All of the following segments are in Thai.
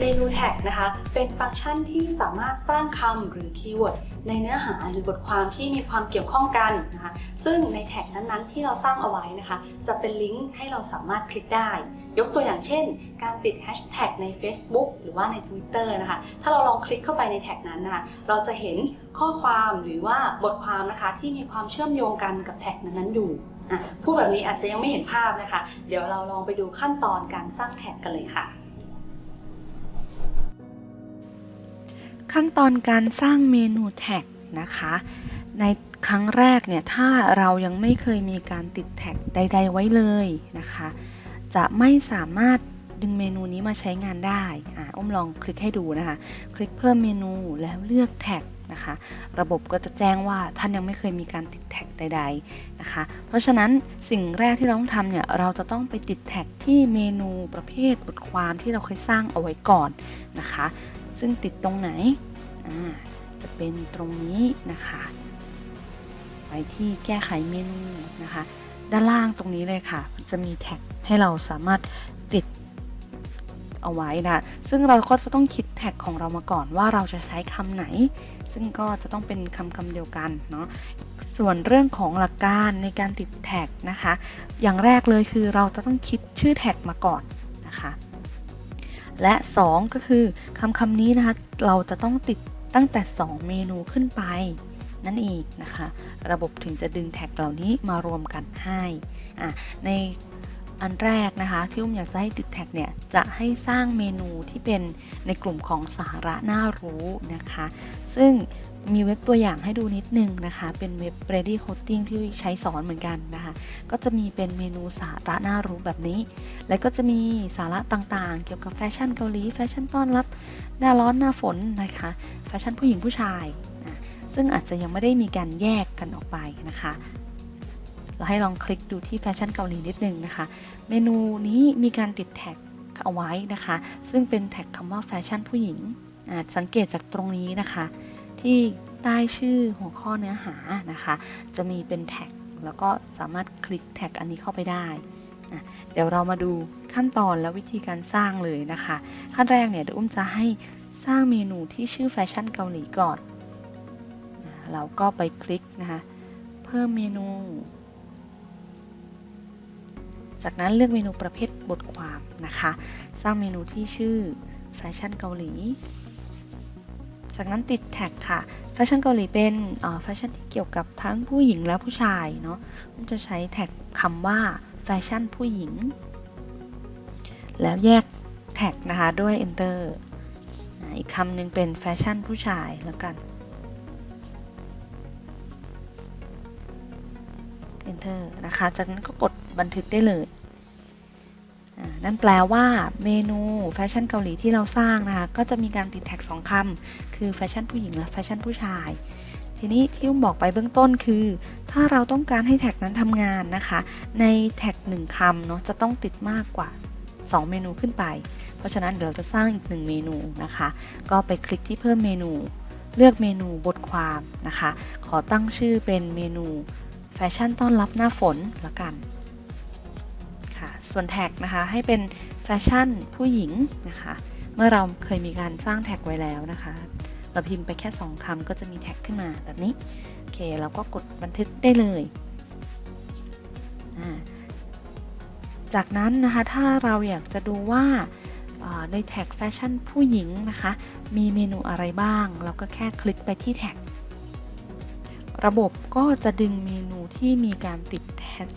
เมนูแท็กนะคะ เป็นฟังก์ชันที่สามารถสร้างคำหรือคีย์เวิร์ดในเนื้อหาหรือบทความที่มีความเกี่ยวข้องกันนะคะ ซึ่งในแท็กนั้นๆ ที่เราสร้างเอาไว้นะคะ จะเป็นลิงก์ให้เราสามารถคลิกได้ ยกตัวอย่างเช่น การติดแฮชแท็กใน Facebook หรือว่าใน Twitter นะคะ ถ้าเราลองคลิกเข้าไปในแท็กนั้นนะคะ เราจะเห็นข้อความหรือว่าบทความนะคะ ที่มีความเชื่อมโยงกันกับแท็กนั้นๆอยู่พูดแบบนี้อาจจะยังไม่เห็นภาพนะคะ เดี๋ยวเราลองไปดูขั้นตอนการสร้างแท็กกันเลยค่ะ ขั้นตอนการสร้างเมนูแท็กนะคะ ในครั้งแรกเนี่ยถ้าเรายังไม่เคยมีการติดแท็กใด ๆ ไว้เลยนะคะ จะไม่สามารถดึงเมนูนี้มาใช้งานได้อ่าอ้มลองคลิกให้ดูนะคะ คลิกเพิ่มเมนูแล้วเลือกแท็กนะคะ ระบบก็จะแจ้งว่าท่านยังไม่เคยมีการติดแท็กใด ๆนะคะ เพราะฉะนั้นสิ่งแรกที่เราต้องทำเนี่ยเราจะต้องไปติดแท็กที่เมนูประเภทบทความที่เราเคยสร้างเอาไว้ก่อนนะคะ ซึ่งติดตรงไหน จะเป็นตรงนี้นะคะ ไปที่แก้ไขเมนูนะคะ ด้านล่างตรงนี้เลยค่ะ จะมีแท็กให้เราสามารถติดเอาไว้นะซึ่งเราก็จะต้องคิดแท็กของเรามาก่อนว่าเราจะใช้คำไหน ซึ่งก็จะต้องเป็นคำคำเดียวกันเนาะส่วนเรื่องของหลักการในการติดแท็กนะคะ อย่างแรกเลยคือเราจะต้องคิดชื่อแท็กมาก่อนนะคะ และ 2 ก็คือคำคำนี้นะคะเราจะต้องติดตั้งแต่ 2 เมนูขึ้นไป นั่นเองนะคะ ระบบถึงจะดึงแท็กเหล่านี้มารวมกันให้อะใน อันแรกนะคะที่อุ้มอยากจะให้ติดแท็กเนี่ยจะให้สร้างเมนูที่เป็นในกลุ่มของสาระน่ารู้นะคะ ซึ่งมีเว็บตัวอย่างให้ดูนิดนึงนะคะ เป็นเว็บ Ready Coding ที่ใช้สอนเหมือนกันนะคะ ก็จะมีเป็นเมนูสาระน่ารู้แบบนี้ แล้วก็จะมีสาระต่างๆ เกี่ยวกับแฟชั่นเกาหลี แฟชั่นต้อนรับ หน้าร้อนหน้าฝนนะคะ แฟชั่นผู้หญิงผู้ชายนะซึ่งอาจจะยังไม่ได้มีการแยกกันออกไปนะคะ เราให้ลองคลิกดูที่แฟชั่นเกาหลีนิดนึงนะคะ เมนูนี้มีการติดแท็กเอาไว้นะคะ ซึ่งเป็นแท็กคำว่าแฟชั่นผู้หญิง สังเกตจากตรงนี้นะคะ ที่ใต้ชื่อหัวข้อเนื้อหานะคะ จะมีเป็นแท็กแล้วก็สามารถคลิกแท็กอันนี้เข้าไปได้เดี๋ยวเรามาดูขั้นตอนและวิธีการสร้างเลยนะคะ ขั้นแรกเนี่ยเดี๋ยวอุ้มจะให้สร้างเมนูที่ชื่อแฟชั่นเกาหลีก่อน เราก็ไปคลิกนะคะ เพิ่มเมนู จากนั้นเลือกเมนูประเภทบทความนะคะ สร้างเมนูที่ชื่อแฟชั่นเกาหลี จากนั้นติดแท็กค่ะ แฟชั่นเกาหลีเป็นแฟชั่นที่เกี่ยวกับทั้งผู้หญิงและผู้ชายเนาะมันจะใช้แท็กคำว่าแฟชั่นผู้หญิง แล้วแยกแท็กนะคะด้วย enter อีกคำหนึ่งเป็นแฟชั่นผู้ชายแล้วกัน enter นะคะ จากนั้นก็กดบันทึกได้เลย นั่นแปลว่าเมนูแฟชั่นเกาหลีที่เราสร้างนะคะ ก็จะมีการติดแท็กสองคำคือแฟชั่นผู้หญิงและแฟชั่นผู้ชาย ทีนี้ที่อุ้มบอกไปเบื้องต้นคือ ถ้าเราต้องการให้แท็กนั้นทำงานนะคะ ในแท็กหนึ่งคำเนาะจะต้องติดมากกว่า 2 เมนูขึ้นไป เพราะฉะนั้นเดี๋ยวเราจะสร้างอีกหนึ่งเมนูนะคะ ก็ไปคลิกที่เพิ่มเมนู เลือกเมนูบทความนะคะ ขอตั้งชื่อเป็นเมนูแฟชั่นต้อนรับหน้าฝนละกัน ส่วนแท็กนะคะให้เป็นแฟชั่นผู้หญิงนะคะ เมื่อเราเคยมีการสร้างแท็กไว้แล้วนะคะ เราพิมพ์ไปแค่ 2คำก็จะมีแท็กขึ้นมาแบบนี้ โอเค เราก็กดบันทึกได้เลย จากนั้นนะคะ ถ้าเราอยากจะดูว่าในแท็กแฟชั่นผู้หญิงนะคะ มีเมนูอะไรบ้าง เราก็แค่คลิกไปที่แท็ก ระบบก็จะดึงเมนูที่มีการติดแท็ก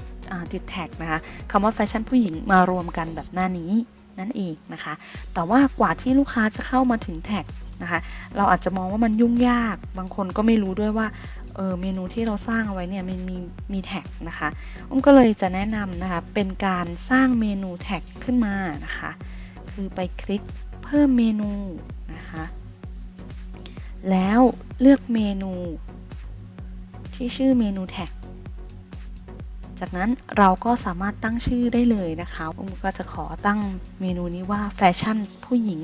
ติดแท็กนะคะคำว่าแฟชั่นผู้หญิงมารวมกันแบบหน้านี้นั่นเองนะคะ แต่ว่ากว่าที่ลูกค้าจะเข้ามาถึงแท็กนะคะ เราอาจจะมองว่ามันยุ่งยาก บางคนก็ไม่รู้ด้วยว่าเออเมนูที่เราสร้างเอาไว้เนี่ยมันมีมีแท็กนะคะอุ้มก็เลยจะแนะนำนะคะ เป็นการสร้างเมนูแท็กขึ้นมานะคะ คือไปคลิกเพิ่มเมนูนะคะ แล้วเลือกเมนูที่ชื่อเมนูแท็ก จากนั้นเราก็สามารถตั้งชื่อได้เลยนะคะอุ้มก็จะขอตั้งเมนูนี้ว่าแฟชั่นผู้หญิง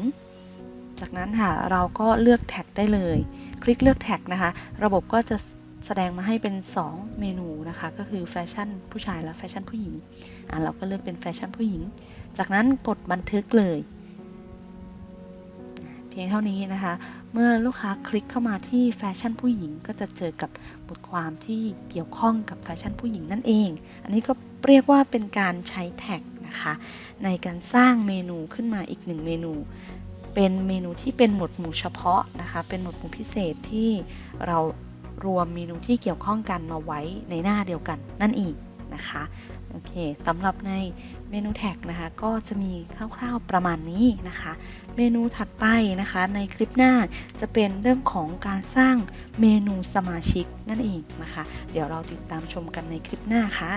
จากนั้นค่ะเราก็เลือกแท็กได้เลย คลิกเลือกแท็กนะคะ ระบบก็จะแสดงมาให้เป็น 2 เมนูนะคะ ก็คือแฟชั่นผู้ชายและแฟชั่นผู้หญิงอะเราก็เลือกเป็นแฟชั่นผู้หญิง จากนั้นกดบันทึกเลย เพียงเท่านี้นะคะ เมื่อลูกค้าคลิกเข้ามาที่แฟชั่นผู้หญิง ก็จะเจอกับบทความที่เกี่ยวข้องกับแฟชั่นผู้หญิงนั่นเอง อันนี้ก็เรียกว่าเป็นการใช้แท็กนะคะในการสร้างเมนูขึ้นมาอีกหนึ่งเมนู เป็นเมนูที่เป็นหมวดหมู่เฉพาะนะคะ เป็นหมวดหมู่พิเศษที่เรารวมเมนูที่เกี่ยวข้องกันมาไว้ในหน้าเดียวกันนั่นเอง นะคะโอเคสำหรับในเมนูแท็กนะคะก็จะมีคร่าวๆประมาณนี้นะคะ เมนูถัดไปนะคะ ในคลิปหน้าจะเป็นเรื่องของการสร้างเมนูสมาชิกนั่นเองนะคะ เดี๋ยวเราติดตามชมกันในคลิปหน้าค่ะ